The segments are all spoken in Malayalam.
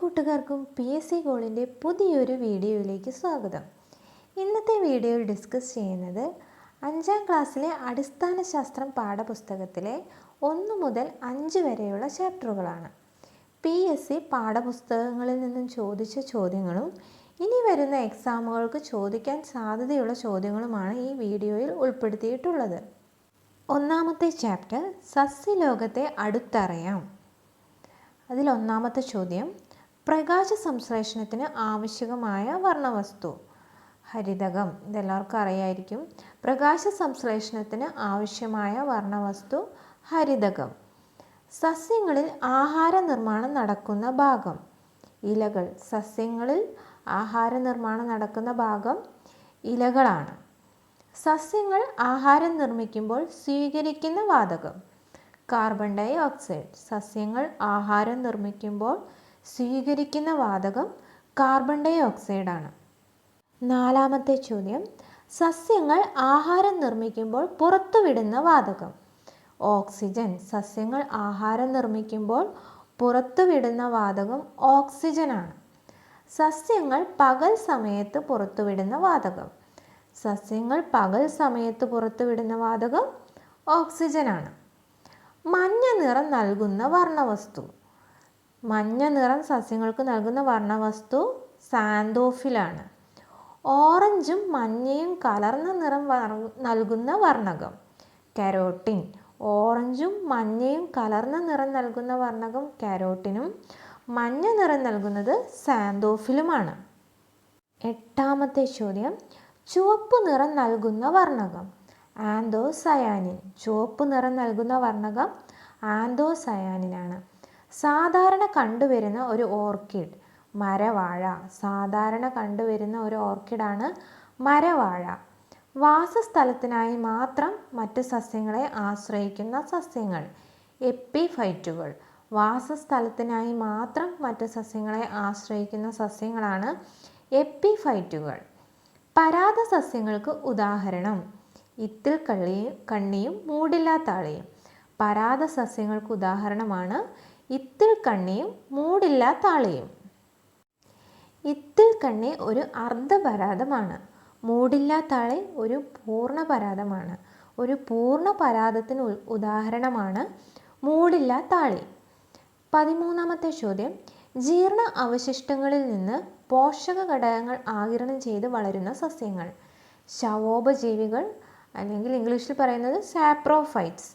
കൂട്ടുകാർക്കും പി എസ് സി ഗോളിന്റെ പുതിയൊരു വീഡിയോയിലേക്ക് സ്വാഗതം. ഇന്നത്തെ വീഡിയോയിൽ ഡിസ്കസ് ചെയ്യുന്നത് അഞ്ചാം ക്ലാസ്സിലെ അടിസ്ഥാന ശാസ്ത്രം പാഠപുസ്തകത്തിലെ ഒന്ന് മുതൽ അഞ്ച് വരെയുള്ള ചാപ്റ്ററുകളാണ്. പി എസ് സി പാഠപുസ്തകങ്ങളിൽ നിന്നും ചോദിച്ച ചോദ്യങ്ങളും ഇനി വരുന്ന എക്സാമുകൾക്ക് ചോദിക്കാൻ സാധ്യതയുള്ള ചോദ്യങ്ങളുമാണ് ഈ വീഡിയോയിൽ ഉൾപ്പെടുത്തിയിട്ടുള്ളത്. ഒന്നാമത്തെ ചാപ്റ്റർ സസ്യലോകത്തെ അടുത്തറിയാം. അതിൽ ഒന്നാമത്തെ ചോദ്യം പ്രകാശ സംശ്ലേഷണത്തിന് ആവശ്യകമായ വർണവസ്തു. ഹരിതകം. ഇതെല്ലാവർക്കും അറിയായിരിക്കും. പ്രകാശ സംശ്ലേഷണത്തിന് ആവശ്യമായ വർണവസ്തു ഹരിതകം. സസ്യങ്ങളിൽ ആഹാര നിർമ്മാണം നടക്കുന്ന ഭാഗം. ഇലകൾ. സസ്യങ്ങളിൽ ആഹാര നിർമ്മാണം നടക്കുന്ന ഭാഗം ഇലകളാണ്. സസ്യങ്ങൾ ആഹാരം നിർമ്മിക്കുമ്പോൾ സ്വീകരിക്കുന്ന വാതകം. Carbon dioxide. സസ്യങ്ങൾ ആഹാരം നിർമ്മിക്കുമ്പോൾ സ്വീകരിക്കുന്ന വാതകം കാർബൺ ഡൈ ഓക്സൈഡാണ് നാലാമത്തെ ചോദ്യം സസ്യങ്ങൾ ആഹാരം നിർമ്മിക്കുമ്പോൾ പുറത്തുവിടുന്ന വാതകം. ഓക്സിജൻ സസ്യങ്ങൾ ആഹാരം നിർമ്മിക്കുമ്പോൾ പുറത്തുവിടുന്ന വാതകം ഓക്സിജനാണ്. സസ്യങ്ങൾ പകൽ സമയത്ത് പുറത്തുവിടുന്ന വാതകം. സസ്യങ്ങൾ പകൽ സമയത്ത് പുറത്തുവിടുന്ന വാതകം ഓക്സിജനാണ്. മഞ്ഞ നിറം നൽകുന്ന വർണവസ്തു. മഞ്ഞ നിറം സസ്യങ്ങൾക്ക് നൽകുന്ന വർണവസ്തു സാന്തോഫിലാണ്. ഓറഞ്ചും മഞ്ഞയും കലർന്ന നിറം നൽകുന്ന വർണകം. കരോട്ടിൻ. ഓറഞ്ചും മഞ്ഞയും കലർന്ന നിറം നൽകുന്ന വർണകം കരോട്ടിനും മഞ്ഞ നിറം നൽകുന്നത് സാന്തോഫിലുമാണ്. എട്ടാമത്തെ ചോദ്യം. ചുവപ്പ് നിറം നൽകുന്ന വർണകം. ആന്തോസയാനിൻ. ചുവപ്പ് നിറം നൽകുന്ന വർണകം ആന്തോസയാനിനാണ് സാധാരണ കണ്ടുവരുന്ന ഒരു ഓർക്കിഡ് മരവാഴ. സാധാരണ കണ്ടുവരുന്ന ഒരു ഓർക്കിഡാണ് മരവാഴ. വാസസ്ഥലത്തിനായി മാത്രം മറ്റ് സസ്യങ്ങളെ ആശ്രയിക്കുന്ന സസ്യങ്ങൾ എപ്പിഫൈറ്റുകൾ. വാസസ്ഥലത്തിനായി മാത്രം മറ്റ് സസ്യങ്ങളെ ആശ്രയിക്കുന്ന സസ്യങ്ങളാണ് എപ്പിഫൈറ്റുകൾ. പരാത സസ്യങ്ങൾക്ക് ഉദാഹരണം ഇത്തിൽ കള്ളിയും കണ്ണിയും മൂടില്ലാത്താളിയും പരാത സസ്യങ്ങൾക്ക് ഉദാഹരണമാണ് ഇത്തിൽ കണ്ണിയും മൂടില്ലാത്താളയും ഇത്തിൽ കണ്ണി ഒരു അർദ്ധപരാധമാണ്. മൂടില്ല താളി ഒരു പൂർണ പരാതമാണ് ഒരു പൂർണ പരാതത്തിന് ഉദാഹരണമാണ് താളി. പതിമൂന്നാമത്തെ ചോദ്യം. ജീർണ അവശിഷ്ടങ്ങളിൽ നിന്ന് പോഷക ഘടകങ്ങൾ ആകിരണം ചെയ്ത് വളരുന്ന സസ്യങ്ങൾ. ശവോപജീവികൾ അല്ലെങ്കിൽ ഇംഗ്ലീഷിൽ പറയുന്നത് സാപ്രോഫൈറ്റ്സ്.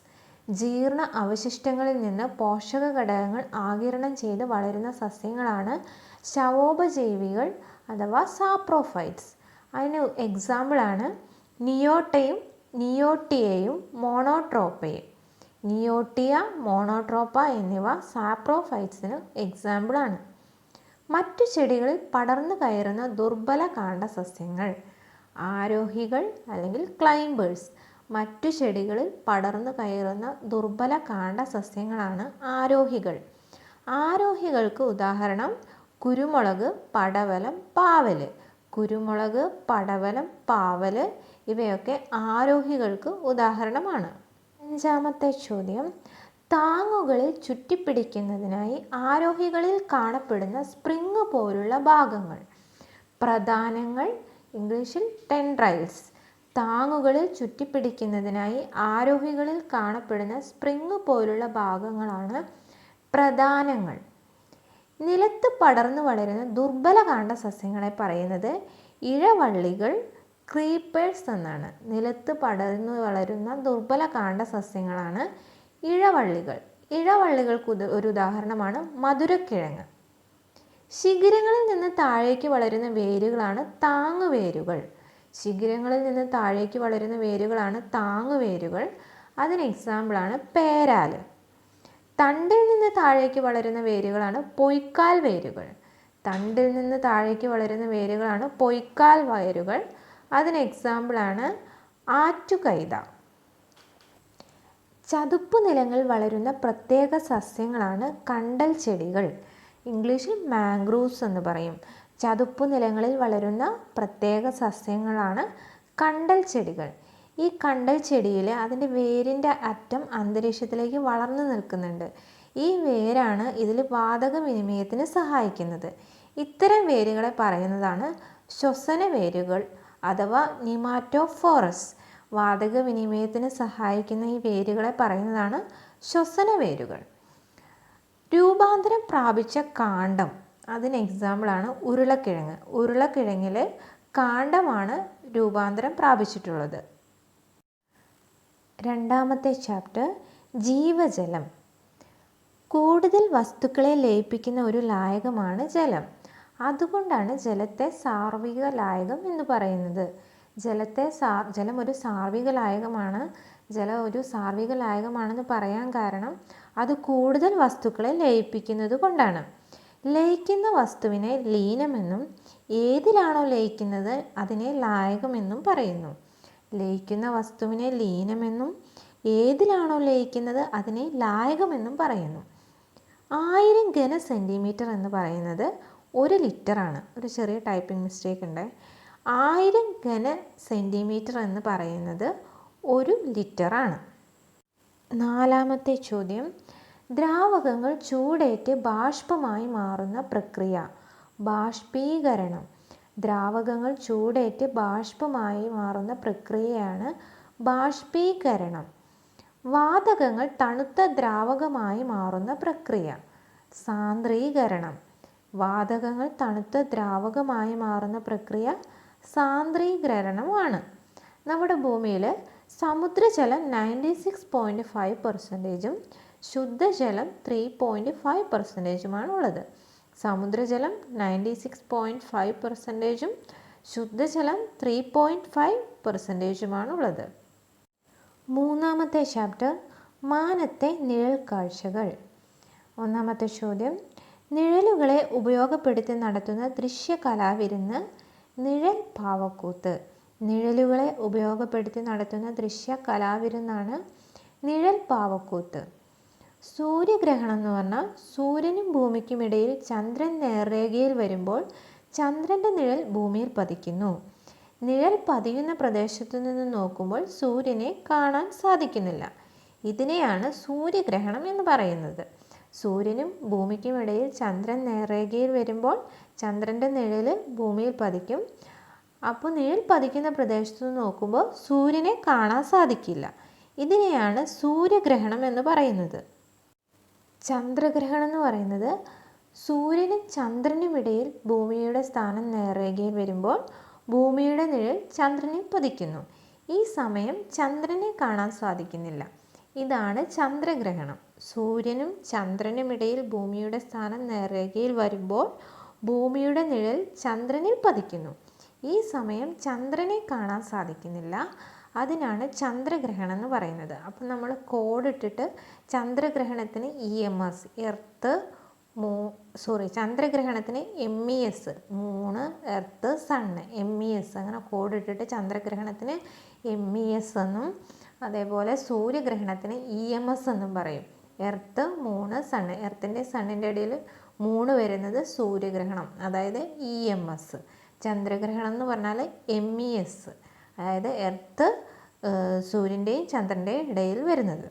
ജീർണ അവശിഷ്ടങ്ങളിൽ നിന്ന് പോഷക ഘടകങ്ങൾ ആകിരണം ചെയ്ത് വളരുന്ന സസ്യങ്ങളാണ് ശവോപജീവികൾ അഥവാ സാപ്രോഫൈറ്റ്സ്. അതിന് എക്സാമ്പിളാണ് നിയോട്ടയും നിയോട്ടിയയും മോണോട്രോപ്പയും. നിയോട്ടിയ മോണോട്രോപ്പ എന്നിവ സാപ്രോഫൈറ്റ്സിന് എക്സാമ്പിളാണ് മറ്റു ചെടികളിൽ പടർന്നു കയറുന്ന ദുർബല കാണ്ട സസ്യങ്ങൾ ആരോഹികൾ അല്ലെങ്കിൽ ക്ലൈംബേഴ്സ് മറ്റു ചെടികളിൽ പടർന്നു കയറുന്ന ദുർബല കാണ്ട സസ്യങ്ങളാണ് ആരോഹികൾ. ആരോഹികൾക്ക് ഉദാഹരണം കുരുമുളക് പടവലം പാവൽ. കുരുമുളക് പടവലം പാവൽ ഇവയൊക്കെ ആരോഹികൾക്ക് ഉദാഹരണമാണ്. അഞ്ചാമത്തെ ചോദ്യം. താങ്ങുകളിൽ ചുറ്റിപ്പിടിക്കുന്നതിനായി ആരോഹികളിൽ കാണപ്പെടുന്ന സ്പ്രിങ് പോലുള്ള ഭാഗങ്ങൾ. പ്രധാനങ്ങൾ ഇംഗ്ലീഷിൽ ടെൻഡ്രൈൽസ്. താങ്ങുകളിൽ ചുറ്റിപ്പിടിക്കുന്നതിനായി ആരോഹികളിൽ കാണപ്പെടുന്ന സ്പ്രിങ് പോലുള്ള ഭാഗങ്ങളാണ് പ്രധാനങ്ങൾ. നിലത്ത് പടർന്നു വളരുന്ന ദുർബല കാണ്ട സസ്യങ്ങളെ പറയുന്നത് ഇഴവള്ളികൾ ക്രീപ്പേഴ്സ് എന്നാണ്. നിലത്ത് പടർന്നു വളരുന്ന ദുർബല കാണ്ട സസ്യങ്ങളാണ് ഇഴവള്ളികൾ. ഇഴവള്ളികൾക്ക് ഒരു ഉദാഹരണമാണ് മധുരക്കിഴങ്ങ്. ശിഖിരങ്ങളിൽ നിന്ന് താഴേക്ക് വളരുന്ന വേരുകളാണ് താങ്ങുവേരുകൾ. ശിഖിരങ്ങളിൽ നിന്ന് താഴേക്ക് വളരുന്ന വേരുകളാണ് താങ്ങുവേരുകൾ അതിന് എക്സാമ്പിളാണ് പേരാൽ തണ്ടിൽ നിന്ന് താഴേക്ക് വളരുന്ന വേരുകളാണ് പൊയ്ക്കാൽ വേരുകൾ. തണ്ടിൽ നിന്ന് താഴേക്ക് വളരുന്ന വേരുകളാണ് പൊയ്ക്കാൽ വേരുകൾ. അതിന് എക്സാമ്പിളാണ് ആറ്റുകൈത. ചതുപ്പ് നിലങ്ങൾ വളരുന്ന പ്രത്യേക സസ്യങ്ങളാണ് കണ്ടൽ ചെടികൾ ഇംഗ്ലീഷിൽ മാംഗ്രൂവ്സ് എന്ന് പറയും. ചതുപ്പ് നിലങ്ങളിൽ വളരുന്ന പ്രത്യേക സസ്യങ്ങളാണ് കണ്ടൽ ചെടികൾ. ഈ കണ്ടൽ ചെടിയിൽ അതിന്റെ വേരിന്റെ അറ്റം അന്തരീക്ഷത്തിലേക്ക് വളർന്നു നിൽക്കുന്നുണ്ട്. ഈ വേരാണ് ഇതിൽ വാതക വിനിമയത്തിന് സഹായിക്കുന്നത്. ഇത്തരം വേരുകളെ പറയുന്നതാണ് ശ്വസന വേരുകൾ അഥവാ നിമാറ്റോഫോറസ്. വാതക വിനിമയത്തിന് സഹായിക്കുന്ന ഈ വേരുകളെ പറയുന്നതാണ് ശ്വസന വേരുകൾ. രൂപാന്തരം പ്രാപിച്ച കാണ്ഡം അതിന് എക്സാമ്പിളാണ് ഉരുളക്കിഴങ്ങ്. ഉരുളക്കിഴങ്ങിൽ കാണ്ഡമാണ് രൂപാന്തരം പ്രാപിച്ചിട്ടുള്ളത്. രണ്ടാമത്തെ ചാപ്റ്റർ ജീവജലം. കൂടുതൽ വസ്തുക്കളെ ലയിപ്പിക്കുന്ന ഒരു ലായകമാണ് ജലം. അതുകൊണ്ടാണ് ജലത്തെ സാർവിക ലായകം എന്ന് പറയുന്നത്. ജലത്തെ സാർ ജലം ഒരു സാർവിക ലായകമാണ്. ജലം ഒരു സാർവിക ലായകമാണെന്ന് പറയാൻ കാരണം അത് കൂടുതൽ വസ്തുക്കളെ ലയിപ്പിക്കുന്നത് കൊണ്ടാണ്. ലയിക്കുന്ന വസ്തുവിനെ ലീനമെന്നും ഏതിലാണോ ലയിക്കുന്നത് അതിനെ ലായകമെന്നും പറയുന്നു. ലയിക്കുന്ന വസ്തുവിനെ ലീനമെന്നും ഏതിലാണോ ലയിക്കുന്നത് അതിനെ ലായകമെന്നും പറയുന്നു. ആയിരം ഘന സെന്റിമീറ്റർ എന്ന് പറയുന്നത് ഒരു ലിറ്ററാണ് ഒരു ചെറിയ ടൈപ്പിംഗ് മിസ്റ്റേക്ക് ഉണ്ട്. ആയിരം ഘന സെന്റിമീറ്റർ എന്ന് പറയുന്നത് ഒരു ലിറ്ററാണ് നാലാമത്തെ ചോദ്യം. ദ്രാവകങ്ങൾ ചൂടേറ്റ് ബാഷ്പമായി മാറുന്ന പ്രക്രിയ. ബാഷ്പീകരണം. ദ്രാവകങ്ങൾ ചൂടേറ്റ് ബാഷ്പമായി മാറുന്ന പ്രക്രിയയാണ് ബാഷ്പീകരണം. വാതകങ്ങൾ തണുത്ത ദ്രാവകമായി മാറുന്ന പ്രക്രിയ. സാന്ദ്രീകരണം. വാതകങ്ങൾ തണുത്ത ദ്രാവകമായി മാറുന്ന പ്രക്രിയ സാന്ദ്രീകരണമാണ് നമ്മുടെ ഭൂമിയിൽ സമുദ്രജലം നയന്റി സിക്സ് പോയിന്റ് ഫൈവ് പെർസെന്റേജും ശുദ്ധജലം ത്രീ പോയിന്റ് ഫൈവ് പെർസെന്റേജുമാണ് ഉള്ളത് സമുദ്രജലം നയന്റി സിക്സ് പോയിന്റ് ഫൈവ് പെർസെന്റേജും ശുദ്ധജലം ത്രീ പോയിന്റ് ഫൈവ് പെർസെന്റേജുമാണ് ഉള്ളത് മൂന്നാമത്തെ ചാപ്റ്റർ മാനത്തെ നിഴൽ കാഴ്ചകൾ ഒന്നാമത്തെ ചോദ്യം നിഴലുകളെ ഉപയോഗപ്പെടുത്തി നടത്തുന്ന ദൃശ്യകലാവിരുന്ന് നിഴൽ പാവക്കൂത്ത്. നിഴലുകളെ ഉപയോഗപ്പെടുത്തി നടത്തുന്ന ദൃശ്യ കലാവിരുന്നാണ് നിഴൽ പാവക്കൂത്ത്. സൂര്യഗ്രഹണം എന്ന് പറഞ്ഞാൽ സൂര്യനും ഭൂമിക്കും ഇടയിൽ ചന്ദ്രൻ നേർരേഖയിൽ വരുമ്പോൾ ചന്ദ്രന്റെ നിഴൽ ഭൂമിയിൽ പതിക്കുന്നു. നിഴൽ പതിയുന്ന പ്രദേശത്തു നിന്ന് നോക്കുമ്പോൾ സൂര്യനെ കാണാൻ സാധിക്കുന്നില്ല. ഇതിനെയാണ് സൂര്യഗ്രഹണം എന്ന് പറയുന്നത്. സൂര്യനും ഭൂമിക്കും ഇടയിൽ ചന്ദ്രൻ നേർരേഖയിൽ വരുമ്പോൾ ചന്ദ്രന്റെ നിഴൽ ഭൂമിയിൽ പതിക്കും. അപ്പോൾ നിഴൽ പതിക്കുന്ന പ്രദേശത്തു നിന്ന് നോക്കുമ്പോൾ സൂര്യനെ കാണാൻ സാധിക്കില്ല. ഇതിനെയാണ് സൂര്യഗ്രഹണം എന്ന് പറയുന്നത്. ചന്ദ്രഗ്രഹണം എന്ന് പറയുന്നത് സൂര്യനും ചന്ദ്രനും ഇടയിൽ ഭൂമിയുടെ സ്ഥാനം നേർരേഖയിൽ വരുമ്പോൾ ഭൂമിയുടെ നിഴൽ ചന്ദ്രനിൽ പതിക്കുന്നു. ഈ സമയം ചന്ദ്രനെ കാണാൻ സാധിക്കുന്നില്ല. ഇതാണ് ചന്ദ്രഗ്രഹണം. സൂര്യനും ചന്ദ്രനും ഇടയിൽ ഭൂമിയുടെ സ്ഥാനം നേർരേഖയിൽ വരുമ്പോൾ ഭൂമിയുടെ നിഴൽ ചന്ദ്രനിൽ പതിക്കുന്നു. ഈ സമയം ചന്ദ്രനെ കാണാൻ സാധിക്കുന്നില്ല. അതിനാണ് ചന്ദ്രഗ്രഹണം എന്ന് പറയുന്നത്. അപ്പം നമ്മൾ കോഡ് ഇട്ടിട്ട് ചന്ദ്രഗ്രഹണത്തിന് ഇ എം എസ് എർത്ത് മൂ sorry ചന്ദ്രഗ്രഹണത്തിന് M E S moon earth sun M E S അങ്ങനെ കോഡ് ഇട്ടിട്ട് ചന്ദ്രഗ്രഹണത്തിന് എം ഇ എസ് എന്നും അതേപോലെ സൂര്യഗ്രഹണത്തിന് ഇ എം എസ് എന്നും പറയും. എർത്ത് മൂണ് സണ്ണ് എർത്തിന്റെ സണ്ണിന്റെ ഇടയിൽ മൂണ് വരുന്നത് സൂര്യഗ്രഹണം അതായത് ഇ എം എസ് ചന്ദ്രഗ്രഹണം എന്ന് പറഞ്ഞാൽ എം ഇ എസ് അതായത് എർത്ത് സൂര്യന്റെയും ചന്ദ്രന്റെയും ഇടയിൽ വരുന്നത്.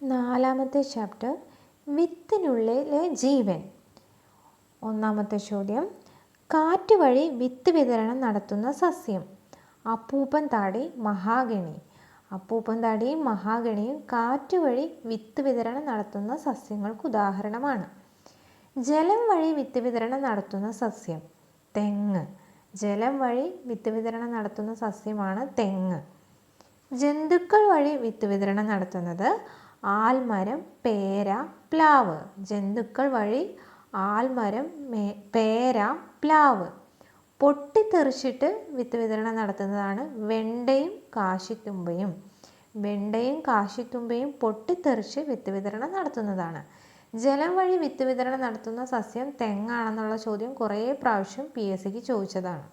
നാലാമത്തെ ചാപ്റ്റർ വിത്തിനുള്ളിലെ ജീവൻ. ഒന്നാമത്തെ ചോദ്യം കാറ്റ് വഴി വിത്ത് വിതരണം നടത്തുന്ന സസ്യം. അപ്പൂപ്പൻ താടി മഹാഗണി. അപ്പൂപ്പൻ താടിയും മഹാഗണിയും കാറ്റ് വഴി വിത്ത് വിതരണം നടത്തുന്ന സസ്യങ്ങൾക്ക് ഉദാഹരണമാണ്. ജലം വഴി വിത്ത് വിതരണം നടത്തുന്ന സസ്യം തെങ്ങ്. ജലം വഴി വിത്ത് വിതരണം നടത്തുന്ന സസ്യമാണ് തെങ്ങ്. ജന്തുക്കൾ വഴി വിത്ത് വിതരണം നടത്തുന്നത് ആൽമരം പേര പ്ലാവ്. ജന്തുക്കൾ വഴി ആൽമരം പേര പ്ലാവ്. പൊട്ടിത്തെറിച്ചിട്ട് വിത്ത് വിതരണം നടത്തുന്നതാണ് വെണ്ടയും കാശിത്തുമ്പയും. വെണ്ടയും കാശിത്തുമ്പയും പൊട്ടിത്തെറിച്ച് വിത്ത് വിതരണം നടത്തുന്നതാണ്. ജലം വഴി വിത്ത് വിതരണം നടത്തുന്ന സസ്യം തെങ്ങാണെന്നുള്ള ചോദ്യം കുറേ പ്രാവശ്യം പി എസ് സിക്ക് ചോദിച്ചതാണ്.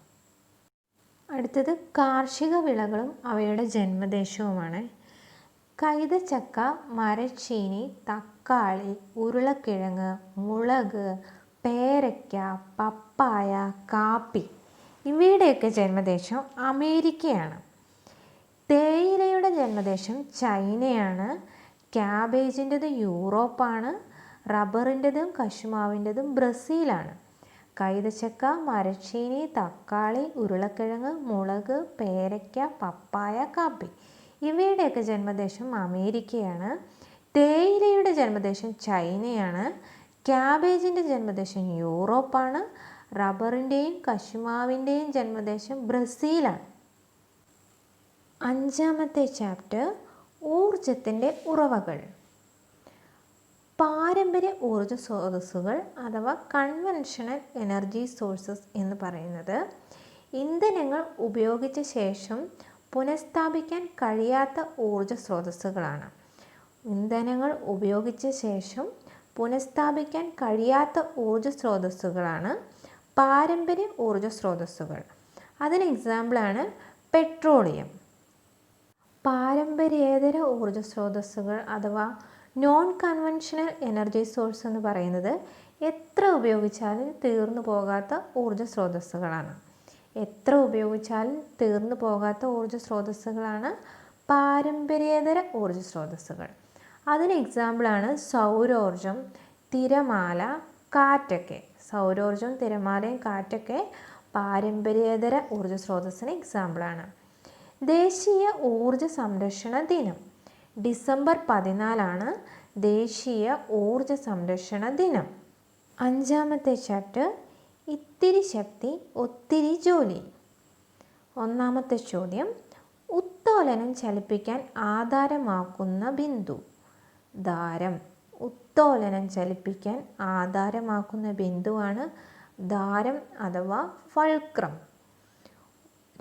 അടുത്തത് കാർഷിക വിളകളും അവയുടെ ജന്മദേശവുമാണ്. കൈതച്ചക്ക മരച്ചീനി തക്കാളി ഉരുളക്കിഴങ്ങ് മുളക് പേരയ്ക്ക പപ്പായ കാപ്പി ഇവയുടെയൊക്കെ ജന്മദേശം അമേരിക്കയാണ്. തേയിലയുടെ ജന്മദേശം ചൈനയാണ്. ക്യാബേജിന്റെത് യൂറോപ്പാണ്. റബ്ബറിന്റെതും കശുമാവിന്റെതും ബ്രസീലാണ്. കൈതച്ചക്ക മരച്ചീനി തക്കാളി ഉരുളക്കിഴങ്ങ് മുളക് പേരയ്ക്ക പപ്പായ കാപ്പി. ഇവയുടെയൊക്കെ ജന്മദേശം അമേരിക്കയാണ്. തേയിലയുടെ ജന്മദേശം ചൈനയാണ്. ക്യാബേജിന്റെ ജന്മദേശം യൂറോപ്പാണ്. റബ്ബറിന്റെയും കശുമാവിന്റെയും ജന്മദേശം ബ്രസീലാണ്. അഞ്ചാമത്തെ ചാപ്റ്റർ ഊർജത്തിന്റെ ഉറവകൾ. പാരമ്പര്യ ഊർജ സ്രോതസ്സുകൾ അഥവാ കൺവെൻഷണൽ എനർജി സോഴ്സസ് എന്ന് പറയുന്നത് ഇന്ധനങ്ങൾ ഉപയോഗിച്ച ശേഷം പുനഃസ്ഥാപിക്കാൻ കഴിയാത്ത ഊർജ സ്രോതസ്സുകളാണ്. ഇന്ധനങ്ങൾ ഉപയോഗിച്ച ശേഷം പുനഃസ്ഥാപിക്കാൻ കഴിയാത്ത ഊർജ സ്രോതസ്സുകളാണ് പാരമ്പര്യ ഊർജ സ്രോതസ്സുകൾ. അതിന് എക്സാമ്പിളാണ് പെട്രോളിയം പാരമ്പര്യേതര ഊർജ സ്രോതസ്സുകൾ അഥവാ നോൺ കൺവെൻഷണൽ എനർജി സോഴ്സ് എന്ന് പറയുന്നത് എത്ര ഉപയോഗിച്ചാലും തീർന്നു പോകാത്ത ഊർജ സ്രോതസ്സുകളാണ്. എത്ര ഉപയോഗിച്ചാലും തീർന്നു പോകാത്ത ഊർജ സ്രോതസ്സുകളാണ് പാരമ്പര്യേതര ഊർജ സ്രോതസ്സുകൾ. അതിന് എക്സാമ്പിളാണ് സൗരോർജം തിരമാല കാറ്റൊക്കെ. സൗരോർജം തിരമാലയും കാറ്റൊക്കെ പാരമ്പര്യേതര ഊർജ സ്രോതസ്സിന് എക്സാമ്പിളാണ് ദേശീയ ഊർജ സംരക്ഷണ ദിനം. ഡിസംബർ പതിനാലാണ് ദേശീയ ഊർജ സംരക്ഷണ ദിനം. അഞ്ചാമത്തെ ചാപ്റ്റർ ഇത്തിരി ശക്തി ഒത്തിരി ജോലി. ഒന്നാമത്തെ ചോദ്യം ഉത്തോലനം ചലിപ്പിക്കാൻ ആധാരമാക്കുന്ന ബിന്ദു. ദാരം ഉത്തോലനം ചലിപ്പിക്കാൻ ആധാരമാക്കുന്ന ബിന്ദുവാണ് ദാരം അഥവാ ഫൾക്രം.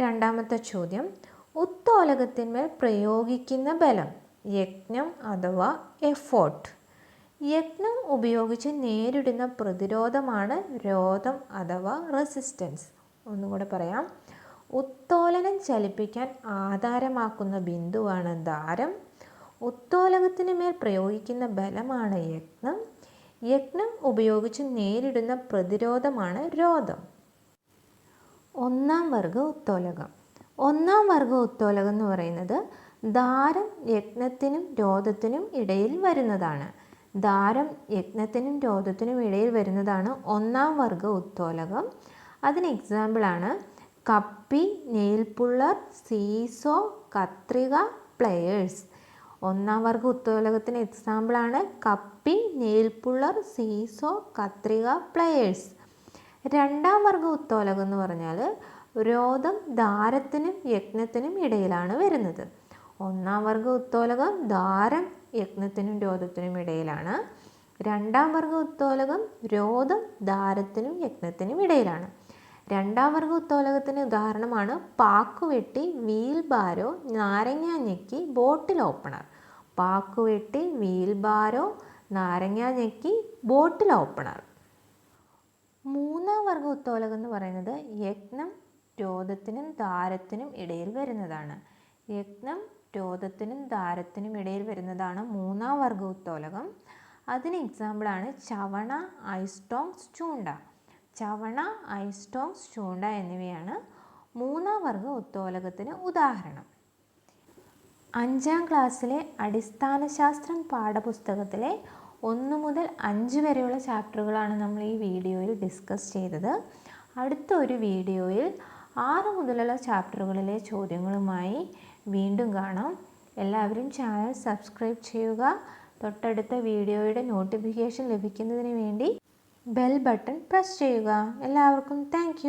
രണ്ടാമത്തെ ചോദ്യം ഉത്തോലകത്തിന്മേൽ പ്രയോഗിക്കുന്ന ബലം. യജ്ഞം അഥവാ എഫോർട്ട് യജ്ഞം ഉപയോഗിച്ച് നേരിടുന്ന പ്രതിരോധമാണ് രോധം അഥവാ റെസിസ്റ്റൻസ് ഒന്നുകൂടെ പറയാം. ഉത്തോലനം ചലിപ്പിക്കാൻ ആധാരമാക്കുന്ന ബിന്ദുവാണ് ദാരം ഉത്തോലകത്തിന് മേൽ പ്രയോഗിക്കുന്ന ബലമാണ് യജ്ഞം. യജ്ഞം ഉപയോഗിച്ച് നേരിടുന്ന പ്രതിരോധമാണ് രോധം. ഒന്നാം വർഗ ഉത്തോലകം. ഒന്നാം വർഗ ഉത്തോലകം എന്ന് പറയുന്നത് ദാരം യജ്ഞത്തിനും രോധത്തിനും ഇടയിൽ വരുന്നതാണ്. ദാരം യജ്ഞത്തിനും രോധത്തിനും ഇടയിൽ വരുന്നതാണ് ഒന്നാം വർഗ ഉത്തോലകം. അതിന് എക്സാമ്പിളാണ് കപ്പി നെയിൽപുള്ളർ സീസോ കത്രിക പ്ലെയേഴ്സ് ഒന്നാം വർഗ ഉത്തോലകത്തിന് എക്സാമ്പിളാണ് കപ്പി നെയിൽപുള്ളർ സീസോ കത്രിക പ്ലെയേഴ്സ് രണ്ടാം വർഗ ഉത്തോലകം എന്ന് പറഞ്ഞാൽ രോധം ദാരത്തിനും യജ്ഞത്തിനും ഇടയിലാണ് വരുന്നത്. ഒന്നാം വർഗ ഉത്തോലകം ദ്വാരം യജ്ഞത്തിനും രോധത്തിനും ഇടയിലാണ്. രണ്ടാം വർഗ ഉത്തോലകം രോധം ദാരത്തിനും യജ്ഞത്തിനും ഇടയിലാണ്. രണ്ടാം വർഗ ഉത്തോലകത്തിന് ഉദാഹരണമാണ് പാക്കുവെട്ടി വീൽ ബാരോ നാരങ്ങ ഞെക്കി ബോട്ടിൽ ഓപ്പണർ. പാക്കുവെട്ടി വീൽ ബാരോ നാരങ്ങ ഞെക്കി ബോട്ടിൽ ഓപ്പണർ. മൂന്നാം വർഗ ഉത്തോലകം എന്ന് പറയുന്നത് യജ്ഞം രോധത്തിനും ദാരത്തിനും ഇടയിൽ വരുന്നതാണ്. യജ്ഞം രോധത്തിനും ദാരത്തിനും ഇടയിൽ വരുന്നതാണ് മൂന്നാം വർഗ ഉത്തോലകം അതിന് എക്സാമ്പിളാണ് ചവണ ഐസ്റ്റോങ്സ് ചൂണ്ട. ചവണ ഐസ്റ്റോങ്സ് ചൂണ്ട എന്നിവയാണ് മൂന്നാം വർഗ ഉത്തോലകത്തിന് ഉദാഹരണം. അഞ്ചാം ക്ലാസ്സിലെ അടിസ്ഥാന ശാസ്ത്രം പാഠപുസ്തകത്തിലെ ഒന്ന് മുതൽ അഞ്ച് വരെയുള്ള ചാപ്റ്ററുകളാണ് നമ്മൾ ഈ വീഡിയോയിൽ ഡിസ്കസ് ചെയ്തത്. അടുത്ത ഒരു വീഡിയോയിൽ ആറ് മുതലുള്ള ചാപ്റ്ററുകളിലെ ചോദ്യങ്ങളുമായി വീണ്ടും കാണാം. എല്ലാവരും ചാനൽ സബ്സ്ക്രൈബ് ചെയ്യുക. തൊട്ടടുത്ത വീഡിയോയുടെ നോട്ടിഫിക്കേഷൻ ലഭിക്കുന്നതിന് വേണ്ടി ബെൽ ബട്ടൺ പ്രസ് ചെയ്യുക. എല്ലാവർക്കും താങ്ക്